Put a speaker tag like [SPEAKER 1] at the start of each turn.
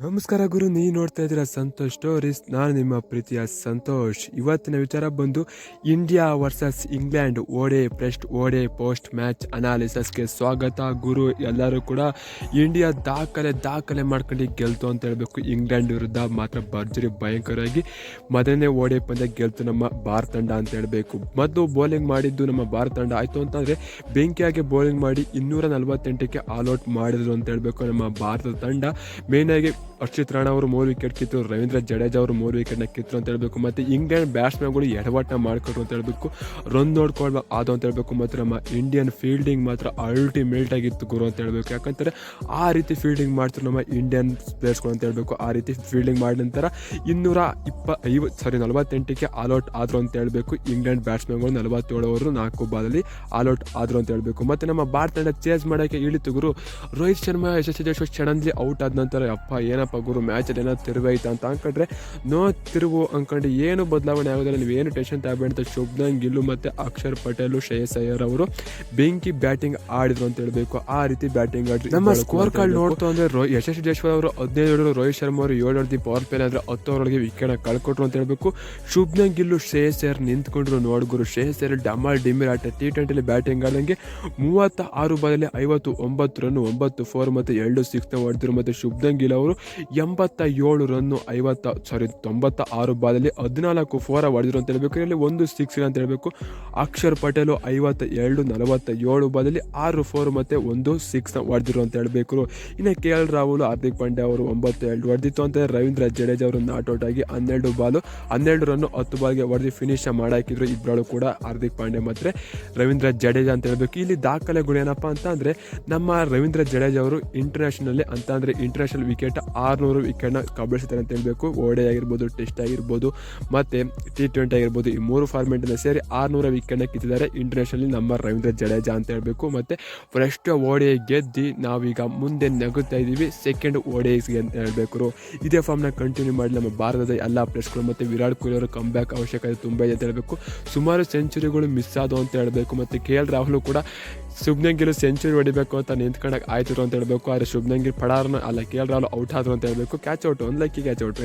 [SPEAKER 1] ನಮಸ್ಕಾರ ಗುರು, ನೀವು ನೋಡ್ತಾ ಇದ್ದೀರಾ ಸಂತೋಷ್ ಸ್ಟೋರೀಸ್. ನಾನು ನಿಮ್ಮ ಪ್ರೀತಿಯ ಸಂತೋಷ್. ಇವತ್ತಿನ ವಿಚಾರ ಬಂದು, India versus England ODI pressed, ODI post match ಅನಾಲಿಸಸ್ಗೆ ಸ್ವಾಗತ. ಗುರು, ಎಲ್ಲರೂ ಕೂಡ ಇಂಡಿಯಾ ದಾಖಲೆ ದಾಖಲೆ ಮಾಡ್ಕೊಂಡು ಗೆಲ್ತು ಅಂತ ಹೇಳಬೇಕು. ಇಂಗ್ಲೆಂಡ್ ವಿರುದ್ಧ ಮಾತ್ರ ಭರ್ಜರಿ ಭಯಂಕರವಾಗಿ ಮೊದಲನೇ ಓಡೆ ಪಂದ್ಯ ಗೆಲ್ತು ನಮ್ಮ ಭಾರತ ತಂಡ ಅಂತ ಹೇಳಬೇಕು. ಮೊದಲು ಬೌಲಿಂಗ್ ಮಾಡಿದ್ದು ನಮ್ಮ ಭಾರತ ತಂಡ. ಆಯಿತು ಅಂತಂದರೆ, ಬೆಂಕಿಯಾಗಿ ಬೌಲಿಂಗ್ ಮಾಡಿ ಇನ್ನೂರ ನಲವತ್ತೆಂಟಕ್ಕೆ ಆಲ್ಔಟ್ ಮಾಡಿದ್ರು ಅಂತ ಹೇಳಬೇಕು ನಮ್ಮ ಭಾರತ ತಂಡ. ಮೇಯ್ನಾಗಿ ಅರ್ಷಿತ್ ರಾಣಾ ಅವರು ಮೂರು ವಿಕೆಟ್ ಕಿತ್ತು, ರವೀಂದ್ರ ಜಡೇಜಾ ಅವರು ಮೂರು ವಿಕೆಟ್ನ ಕಿತ್ತು ಅಂತ ಹೇಳಬೇಕು. ಮತ್ತು ಇಂಗ್ಲೆಂಡ್ ಬ್ಯಾಟ್ಸ್ಮನ್ಗಳು ಎಡವಾಟ ಮಾಡ್ಕೊಟ್ರು ಅಂತ ಹೇಳಬೇಕು. ರನ್ ನೋಡ್ಕೊಳ್ಬೇಕು ಅದು ಅಂತ ಹೇಳಬೇಕು. ಮತ್ತು ನಮ್ಮ ಇಂಡಿಯನ್ ಫೀಲ್ಡಿಂಗ್ ಮಾತ್ರ ಅಲ್ಟಿಮೇಟ್ ಆಗಿತ್ತು ಗುರು ಅಂತ ಹೇಳಬೇಕು. ಯಾಕಂದರೆ ಆ ರೀತಿ ಫೀಲ್ಡಿಂಗ್ ಮಾಡ್ತಾರೆ ನಮ್ಮ ಇಂಡಿಯನ್ ಪ್ಲೇಯರ್ಸ್ಗಳು ಅಂತ ಹೇಳಬೇಕು. ಆ ರೀತಿ ಫೀಲ್ಡಿಂಗ್ ಮಾಡಿದ ನಂತರ ಇನ್ನೂರ ಇಪ್ಪ ಐವತ್ತು ಸಾರಿ ನಲವತ್ತೆಂಟಕ್ಕೆ ಆಲ್ಔಟ್ ಆದರು ಅಂತ ಹೇಳಬೇಕು. ಇಂಗ್ಲೆಂಡ್ ಬ್ಯಾಟ್ಸ್ಮನ್ಗಳು ನಲವತ್ತೇಳು ಓವರು ನಾಲ್ಕು ಬಾಲಲ್ಲಿ ಆಲ್ಔಟ್ ಆದರು ಅಂತ ಹೇಳಬೇಕು. ಮತ್ತು ನಮ್ಮ ಭಾರತ ತಂಡ ಚೇಸ್ ಮಾಡೋಕ್ಕೆ ಇಳಿತು ಗುರು. ರೋಹಿತ್ ಶರ್ಮಾ, ಯಶಸ್ವಿ ಜಶ್ವ ಸಡನ್ಲಿ ಔಟ್ ಆದ ನಂತರ ಅಪ್ಪ ಏನಪ್ಪ ಗುರು ಮ್ಯಾಚಲ್ಲಿ ಏನೋ ತಿರುವಾಯ್ತಾ ಅಂತ ಅನ್ಕೊಂಡ್ರೆ ನೋ ತಿರುವು ಅನ್ಕೊಂಡು ಏನು ಬದಲಾವಣೆ ಆಗೋದಿಲ್ಲ. ನೀವು ಏನು ಟೆನ್ಷನ್ ತಗಬೇಡಿ ಅಂತ ಗಿಲ್ಲು ಮತ್ತು ಅಕ್ಷರ್ ಪಟೇಲು ಶ್ರೇಯಸ್ ಅಯ್ಯರ್ ಅವರು ಬೆಂಕಿ ಬ್ಯಾಟಿಂಗ್ ಆಡಿದ್ರು ಅಂತ ಹೇಳಬೇಕು. ಆ ರೀತಿ ಬ್ಯಾಟಿಂಗ್ ಆಡಿದ್ರು ನಮ್ಮ ಸ್ಕೋರ್ ಕಾರ್ಡ್ ನೋಡ್ತು ಅಂದ್ರೆ ರೋ ಯಶಸ್ವಿ ಜೇಶ್ವರ್ ಅವರು ಹದಿನೈದು ರೋಹಿತ್ ಶರ್ಮಾ ಅವರು ಏಳು ಹೊಡೆದು ಪವರ್ ಪ್ಲೇ ಆದರೆ ಹತ್ತು ಅವರೊಳಗೆ ವಿಕೆಟ್ ಕಳ್ಕೊಟ್ರು ಅಂತ ಹೇಳಬೇಕು. ಶುಭ್ಮನ್ ಗಿಲ್ಲು ಶ್ರೇಯಸ್ ಅಯ್ಯರ್ ನಿಂತ್ಕೊಂಡ್ರು ನೋಡ್ಗುರು ಶ್ರೇಯಸ್ ಅಯ್ಯರ್ ಡಮಾಲ್ ಡಿಮಿರ್ ಆಟ ಟಿ ಟ್ವೆಂಟಿಲಿ ಬ್ಯಾಟಿಂಗ್ ಆದಂಗೆ ಮೂವತ್ತ ಆರು ಬಾಲಲ್ಲಿ ಐವತ್ತು ಒಂಬತ್ತು ರನ್ ಒಂಬತ್ತು ಫೋರ್ ಮತ್ತು ಎರಡು ಸಿಕ್ಸ್ನ ಹೊಡೆದ್ರು. ಮತ್ತು ಶುಭ್ಮನ್ ಗಿಲ್ ಅವರು ಎಂಬತ್ತ ಏಳು ರನ್ನು ಐವತ್ತ ಸಾರಿ ತೊಂಬತ್ತ ಆರು ಬಾಲಲ್ಲಿ ಹದಿನಾಲ್ಕು ಫೋರ ಹೊಡೆದಿರು ಅಂತ ಹೇಳಬೇಕು. ಇಲ್ಲಿ ಒಂದು ಸಿಕ್ಸ್ ಅಂತ ಹೇಳಬೇಕು. ಅಕ್ಷರ್ ಪಟೇಲು ಐವತ್ತ ಎರಡು ನಲವತ್ತ ಏಳು ಬಾಲಲ್ಲಿ ಆರು ಫೋರ್ ಮತ್ತು ಒಂದು ಸಿಕ್ಸ್ನ ಹೊಡೆದಿರು ಅಂತ ಹೇಳಬೇಕು. ಇನ್ನು ಕೆ ಎಲ್ ರಾಹುಲ್, ಹಾರ್ದಿಕ್ ಪಾಂಡ್ಯ ಅವರು ಒಂಬತ್ತು ಎರಡು ಹೊಡೆದಿತ್ತು ಅಂತ ರವೀಂದ್ರ ಜಡೇಜಾ ಅವರು ನಾಟ್ ಔಟ್ ಆಗಿ ಹನ್ನೆರಡು ಬಾಲು, ಹನ್ನೆರಡು ರನ್ನು ಹತ್ತು ಬಾಲ್ಗೆ ಹೊಡೆದು ಫಿನಿಶ್ ಮಾಡಾಕಿದ್ರು ಇಬ್ಬರು ಕೂಡ ಹಾರ್ದಿಕ್ ಪಾಂಡ್ಯ ಮತ್ತು ರವೀಂದ್ರ ಜಡೇಜಾ ಅಂತ ಹೇಳಬೇಕು. ಇಲ್ಲಿ ದಾಖಲೆಗಳು ಏನಪ್ಪ ಅಂತ ನಮ್ಮ ರವೀಂದ್ರ ಜಡೇಜಾ ಅವರು ಇಂಟರ್ನ್ಯಾಷನಲ್ಲಿ ಅಂತ ಅಂದರೆ ಇಂಟರ್ನ್ಯಾಷನಲ್ ವಿಕೆಟ್ ಆರುನೂರು ವಿಕೆಟ್ನ ಕಬಳಿಸ್ತಾರೆ ಅಂತ ಹೇಳಬೇಕು. ಓಡೆ ಆಗಿರ್ಬೋದು, ಟೆಸ್ಟ್ ಆಗಿರ್ಬೋದು, ಮತ್ತು ಟಿ ಟ್ವೆಂಟಿ ಆಗಿರ್ಬೋದು, ಈ ಮೂರು ಫಾರ್ಮೆಟನ್ನು ಸೇರಿ ಆರುನೂರ ವಿಕೆಟ್ನ ಕಿತ್ತಿದ್ದಾರೆ. ಇಂಟರ್ನ್ಯಾಷನಲಿ ನಮ್ಮ ರವೀಂದ್ರ ಜಡೇಜಾ ಅಂತ ಹೇಳಬೇಕು. ಮತ್ತು ಫಸ್ಟ್ ಓಡೆ ಗೆದ್ದು ನಾವೀಗ ಮುಂದೆ ನಗುತ್ತಾ ಇದ್ದೀವಿ ಸೆಕೆಂಡ್ ಓಡೆಸ್ಗೆ ಅಂತ ಹೇಳಬೇಕು ಇದೇ ಫಾರ್ಮ್ನ ಕಂಟಿನ್ಯೂ ಮಾಡಿ ನಮ್ಮ ಭಾರತದ ಎಲ್ಲ ಪ್ಲೇಸ್ಗಳು ಮತ್ತು ವಿರಾಟ್ ಕೊಹ್ಲಿ ಅವರ ಕಂಬ್ಯಾಕ್ ಅವಶ್ಯಕತೆ ತುಂಬ ಇದೆ ಅಂತ ಹೇಳಬೇಕು. ಸುಮಾರು ಸೆಂಚುರಿಗಳು ಮಿಸ್ ಆದವು ಅಂತ ಹೇಳಬೇಕು. ಮತ್ತು ಕೆ ಎಲ್ ರಾಹುಲ್ ಕೂಡ ಶುಭ್ನಂಗಿರು ಸೆಂಚುರಿ ಹೊಡಿಬೇಕು ಅಂತ ನಿಂತ್ಕೊಂಡಾಗ ಆಯ್ತು ಅಂತ ಹೇಳಬೇಕು. ಆದರೆ ಶುಭ್ನಂಗಿರ್ ಪಡಾರನ ಅಲ್ಲ, ಕೆ ಎಲ್ ರಾಹುಲ್ ಔಟ್ ಆದ್ರು ಅಂತ ಹೇಳಬೇಕು. ಕ್ಯಾಚ್ ಔಟ್ ಒಂದು ಲಕ್ಕಿ ಕ್ಯಾಚ್ ಔಟ್